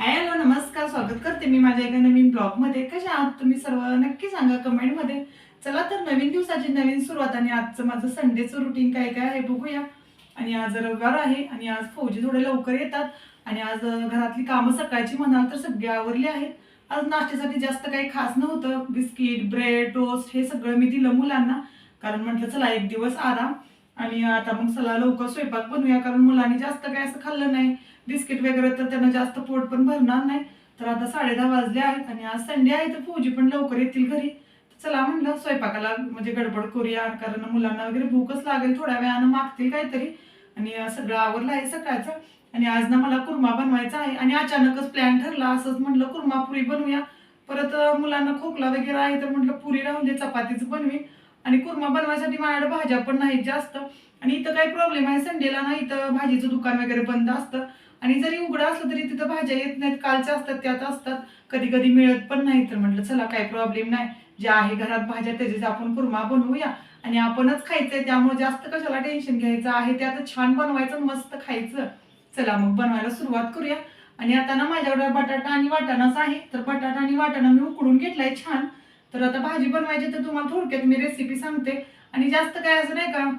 Hello नमस्कार स्वागत करते मी माझ्या एका नवीन ब्लॉगमध्ये. कशा आहात तुम्ही सर्व? नक्की सांगा कमेंटमध्ये. चला तर नवीन दिवसाची नवीन सुरुवात आणि आजचं माझं संडेचं रुटीन काय काय आहे बघूया. आणि आज रविवार आहे आणि आज फौजी थोडे लवकर येतात. आणि आज घरातली कामं सकाळची म्हणाल तर सगळी आवरली आहेत. आज नाश्त्यासाठी जास्त काही खास नव्हतं. बिस्किट ब्रेड टोस्ट हे सगळं मी दिलं मुलांना. कारण म्हटलं चला एक दिवस आराम. आणि आता मग चला लवकर स्वयंपाक बनवूया कारण मुलांनी जास्त काय असं खाल्लं नाही. बिस्किट वगैरे तर त्यांना जास्त पोट पण भरणार नाही. तर आता साडे दहा वाजले आहेत आणि आज संडे आहे तर फौजी पण लवकर येतील घरी. चला म्हणलं स्वयंपाकाला म्हणजे गडबड करूया कारण मुलांना वगैरे भूकच लागेल थोड्या वेळानं मागतील काहीतरी. आणि सगळं आवरलं आहे सकाळचं. आणि आज ना मला कुर्मा बनवायचा आहे. आणि अचानकच प्लॅन ठरला असंच म्हटलं कुर्मा पुरी बनवूया. परत मुलांना खोकला वगैरे आहे तर म्हटलं पुरी राहून दे चपातीच बनवी आणि कुर्मा बनवायसाठी माझ्याकडे भाज्या पण नाहीत जास्त. आणि इथं काही प्रॉब्लेम आहे. संडेला ना इथं भाजीचं दुकान वगैरे बंद असतं. आणि जरी उघडं असलं तरी तिथं भाज्या येत नाहीत. कालच्या असतात त्यात असतात. कधी कधी मिळत पण नाही तर म्हटलं चला काही प्रॉब्लेम नाही. ज्या आहे घरात भाज्या त्याचेच आपण कुर्मा बनवूया. आणि आपणच खायचंय. त्यामुळे जास्त कशाला टेन्शन घ्यायचं? आहे ते आता छान बनवायचं मस्त खायचं. चला मग बनवायला सुरुवात करूया. आणि आता ना माझ्याकडे बटाटा आणि वाटाणाच आहे. तर बटाटा आणि वाटाणा मी उकडून घेतलाय छान. तर आता भाजी बनवायची तर तुम्हाला थोडक्यात मी रेसिपी सांगते. आणि जास्त काय असं नाही का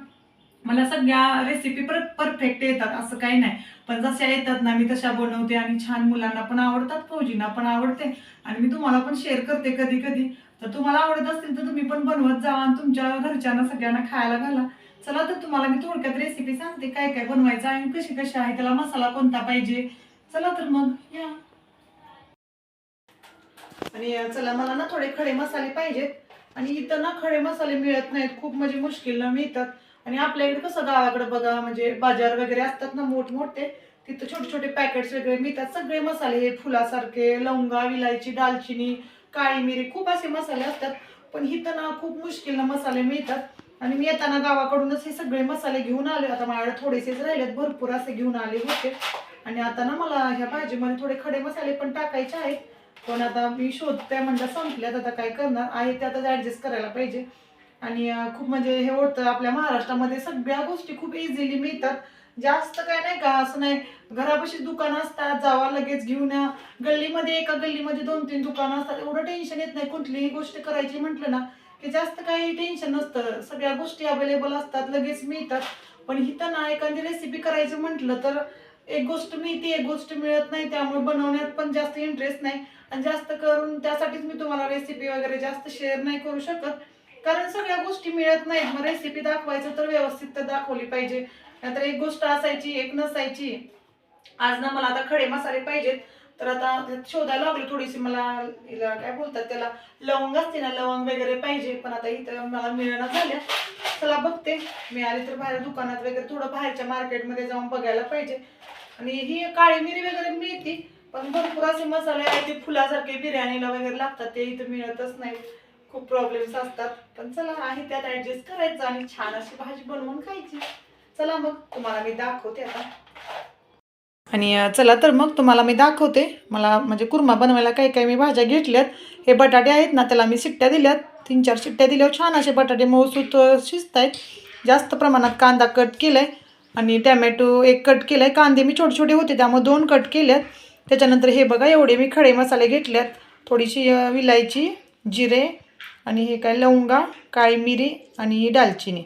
मला सगळ्या रेसिपी पर परफेक्ट येतात असं काही नाही. पण जशा येतात ना मी तशा बनवते आणि छान मुलांना पण आवडतात फौजींना पण आवडते. आणि मी तुम्हाला पण शेअर करते कधी कधी. तर तुम्हाला आवडत असतील तर तुम्ही पण बनवत जा आणि तुमच्या घरच्यांना सगळ्यांना खायला घाला. चला तर तुम्हाला मी थोडक्यात रेसिपी सांगते काय काय बनवायचं आणि कशी कशी आहे त्याला मसाला कोणता पाहिजे. चला तर मग या. आणि चला मला ना थोडे खडे मसाले पाहिजेत. आणि इथं ना खडे मसाले मिळत नाहीत. खूप म्हणजे मुश्किलनं मिळतात. आणि आपल्या इकडे कसं गावाकडे बघा म्हणजे बाजार वगैरे असतात ना मोठमोठे तिथं छोटे छोटे पॅकेट्स वगैरे मिळतात. सगळे मसाले हे फुलासारखे लवंगा विलायची दालचिनी काळी मिरी खूप असे मसाले असतात. पण इथं ना खूप मुश्किलनं मसाले मिळतात. आणि मी येताना गावाकडूनच हे सगळे मसाले घेऊन आले आता माझ्याकडे थोडेसेच राहिलेत. भरपूर असे घेऊन आले होते. आणि आता ना मला ह्या भाजीमध्ये थोडे खडे मसाले पण टाकायचे आहेत. पण आता मी शोधते म्हणलं संपल्यात आता काय करणार? आहे ते आता ऍडजस्ट करायला पाहिजे. आणि खूप म्हणजे हे होतं आपल्या महाराष्ट्रामध्ये सगळ्या गोष्टी खूप इझिली मिळतात. जास्त काय नाही का असं नाही घरापाशी दुकानं असतात जावा लगेच घेऊन या. गल्लीमध्ये एका गल्लीमध्ये दोन तीन दुकानं असतात एवढं टेन्शन येत नाही कुठलीही गोष्ट करायची म्हटलं ना की जास्त काही टेन्शन नसतं. सगळ्या गोष्टी अवेलेबल असतात लगेच मिळतात. पण इथं ना एखादी रेसिपी करायची म्हटलं तर एक गोष्ट मिळते एक गोष्ट मिळत नाही त्यामुळे बनवण्यात पण जास्त इंटरेस्ट नाही. आणि जास्त करून त्यासाठीच मी तुम्हाला रेसिपी वगैरे जास्त शेअर नाही करू शकत. कारण सगळ्या गोष्टी मिळत नाहीत मग रेसिपी दाखवायचं तर व्यवस्थित तर दाखवली पाहिजे. नाहीतर एक गोष्ट असायची एक नसायची. आज ना मला आता खडे मसाले पाहिजेत. तर आता शोधायला लागली थोडीशी. मला हिला काय बोलतात त्याला लवंग असते ना लवंग वगैरे पाहिजे. पण आता इथं मला मिळणार झाल्या चला बघते. मिळाली तर बाहेर दुकानात वगैरे थोडं बाहेरच्या मार्केटमध्ये जाऊन बघायला पाहिजे. आणि ही काळी मिरी वगैरे मिळते. पण भरपूर असे मसाले आहेत ते फुलासारखे बिर्याणीला वगैरे लागतात ते इथं मिळतच नाही. खूप प्रॉब्लेम्स असतात. पण चला आहे त्यात ऍडजस्ट करायचं आणि छान अशी भाजी बनवून खायची. चला मग तुम्हाला मी दाखवते आता. आणि चला तर मग तुम्हाला मी दाखवते. मला म्हणजे कुर्मा बनवायला काही काही मी भाज्या घेतल्यात. हे बटाटे आहेत ना त्याला मी शिट्ट्या दिल्यात. तीन चार शिट्ट्या दिल्यावर छान असे बटाटे मऊसूत शिजत आहेत जास्त प्रमाणात कांदा कट केलाय. आणि टॅमॅटो एक कट केलाय. कांदे मी छोटे छोटे होते त्यामुळे दोन कट केल्यात. त्याच्यानंतर हे बघा एवढे मी खडे मसाले घेतल्यात. थोडीशी विलायची जिरे आणि हे काय लवंगा काळी मिरी आणि दालचिनी.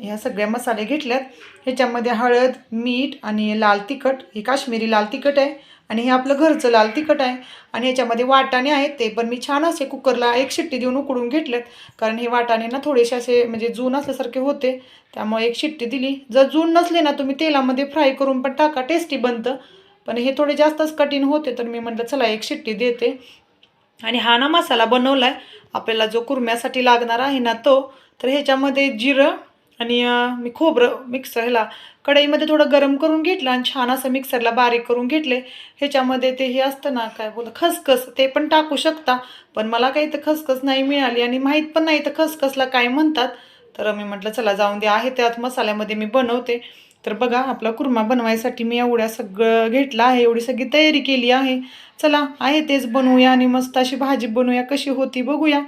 ह्या सगळ्या मसाले घेतल्यात. ह्याच्यामध्ये हळद मीठ आणि लाल तिखट. हे काश्मीरी लाल तिखट आहे आणि हे आपलं घरचं लाल तिखट आहे. आणि ह्याच्यामध्ये वाटाणे आहेत ते पण मी छान असे कुकरला एक शिट्टी देऊन उकडून घेतलेत कारण हे वाटाणे ना थोडेसे असे म्हणजे जून असल्यासारखे होते. त्यामुळे एक शिट्टी दिली. जर जून नसले ना तुम्ही तेलामध्ये फ्राय करून पण टाका. टेस्टी बनतं. पण हे थोडे जास्तच कठीण होते तर मी म्हटलं चला एक शिट्टी देते. आणि हा ना मसाला बनवला आहे आपल्याला जो कुर्म्यासाठी लागणार आहे ना तो तर ह्याच्यामध्ये जिरं आणि मी खोबरं मिक्सर ह्याला कढईमध्ये थोडं गरम करून घेतलं आणि छान असं मिक्सरला बारीक करून घेतले. ह्याच्यामध्ये ते हे असतं ना काय बोल खसखस ते पण टाकू शकता पण मला काही तर खसखस नाही मिळाली आणि माहीत पण नाही तर खसखसला काय म्हणतात. तर मी म्हटलं चला जाऊन दे. आहे त्यात मसाल्यामध्ये मी बनवते. तर बघा आपला कुर्मा बनवायसाठी मी एवढ्या सगळं घेतलं आहे एवढी सगळी तयारी केली आहे. चला आहे तेच बनवूया आणि मस्त अशी भाजी बनवूया कशी होती बघूया.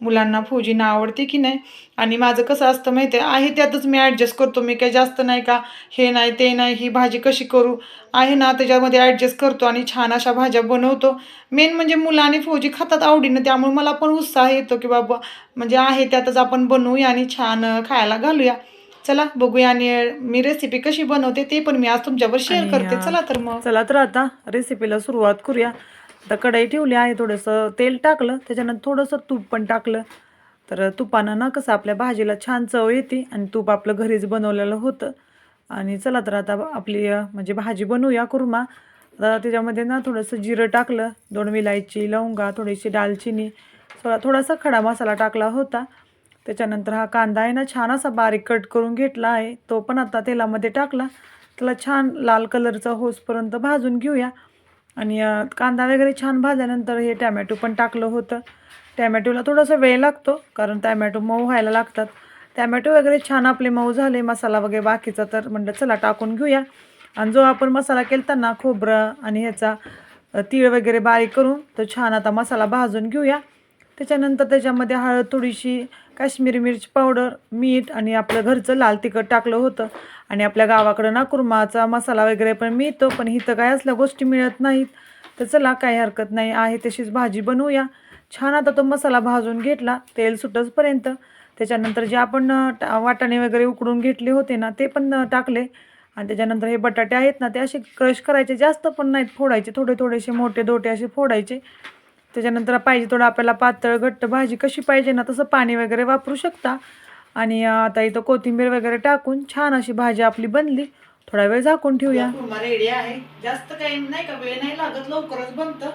मुलांना फौजीना आवडते की नाही? आणि माझं कसं असतं माहिती आहे आहे त्यातच मी ॲडजस्ट करतो मी काही जास्त नाही का हे नाही ते नाही ही भाजी कशी करू? आहे ना त्याच्यामध्ये ॲडजस्ट करतो आणि छान अशा भाज्या बनवतो. मेन म्हणजे मुलं आणि फौजी खातात आवडीनं त्यामुळे मला पण उत्साह येतो की बाबा म्हणजे आहे त्यातच आपण बनवूया आणि छान खायला घालूया. चला बघूया आणि मी रेसिपी कशी बनवते ते पण मी आज तुमच्यावर शेअर करते. चला तर मग. चला तर आता रेसिपीला सुरुवात करूया. आता कढई ठेवली आहे थोडंसं तेल टाकलं त्याच्यानंतर थोडंसं तूप पण टाकलं. तर तुपानं ना कसं आपल्या भाजीला छान चव येते आणि तूप आपलं घरीच बनवलेलं होतं. आणि चला तर आता आपली म्हणजे भाजी बनवूया कुर्मा आता त्याच्यामध्ये ना थोडंसं जिरं टाकलं दोन विलायची लवंगा थोडीशी दालचिनी थोडा थोडासा खडा मसाला टाकला होता. त्याच्यानंतर हा कांदा आहे ना छान असा बारीक कट करून घेतला आहे. तो पण आता तेलामध्ये टाकला. त्याला छान लाल कलरचा होसपर्यंत भाजून घेऊया. आणि कांदा वगैरे छान भाजल्यानंतर हे टॅमॅटो पण टाकलं होतं. टॅमॅटोला थोडासा वेळ लागतो कारण टॅमॅटो मऊ व्हायला लागतात. टॅमॅटो वगैरे छान आपले मऊ झाले मसाला वगैरे बाकीचा तर म्हणलं चला टाकून घेऊया. आणि जो आपण मसाला केलताना खोबरं आणि ह्याचा तीळ वगैरे बारीक करून तो छान आता मसाला भाजून घेऊया. त्याच्यानंतर त्याच्यामध्ये हळद थोडीशी काश्मीरी मिरची पावडर मीठ आणि आपलं घरचं लाल तिखट टाकलं होतं. आणि आपल्या गावाकडं ना कुर्माचा मसाला वगैरे पण मिळतो पण इथं काय असल्या गोष्टी मिळत नाहीत. तर चला काही हरकत नाही आहे तशीच भाजी बनवूया. छान आता तो मसाला भाजून घेतला तेल सुटसपर्यंत. त्याच्यानंतर जे आपण टा- वाटाणे वगैरे उकडून घेतले होते ना ते पण टाकले. आणि त्याच्यानंतर हे बटाटे आहेत ना ते असे क्रश करायचे जास्त पण नाहीत फोडायचे थोडे थोडेसे मोठे दोटे असे फोडायचे. त्याच्यानंतर पाहिजे थोडं आपल्याला पातळ घट्ट भाजी कशी पाहिजे ना तसं पाणी वगैरे वापरू शकता. आणि आता इथं कोथिंबीर वगैरे टाकून छान अशी भाजी आपली बनली. थोडा वेळ झाकून ठेवूया. रेडी आहे. जास्त काही नाही का वेळ नाही लागत लवकरच बनतं.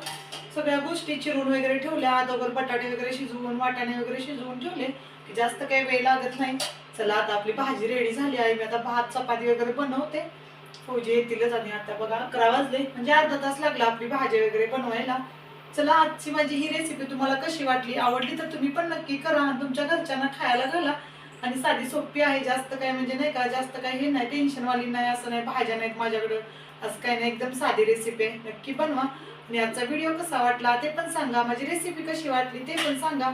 सगळ्या गोष्टी चिरून वगैरे ठेवल्या. अगोदर बटाटे वगैरे शिजवून वाटाणे वगैरे शिजवून ठेवले. की जास्त काही वेळ लागत नाही. चला आता आपली भाजी रेडी झाली आहे. मी आता भात चपाती वगैरे बनवते. फौजी येतीलच आणि आता बघा अकरा वाजले. म्हणजे अर्धा तास लागला आपली भाजी वगैरे बनवायला. चला आजची माझी ही रेसिपी तुम्हाला कशी वाटली? आवडली तर तुम्ही पण नक्की करा आणि तुमच्या घरच्यांना खायला घाला. आणि साधी सोपी आहे जास्त काय म्हणजे नाही का जास्त काय हे नाही टेन्शनवाली नाही असं नाही भाज्या नाहीत माझ्याकडं. असं काही नाही एकदम साधी रेसिपी आहे. नक्की बनवा. आणि आजचा व्हिडिओ कसा वाटला ते पण सांगा. माझी रेसिपी कशी वाटली ते पण सांगा.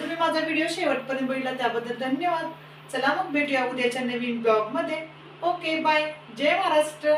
तुम्ही माझा व्हिडिओ शेवटपर्यंत बघितला त्याबद्दल धन्यवाद. चला मग भेटूया उद्याच्या नवीन ब्लॉगमध्ये. Okay bye Jai Maharashtra.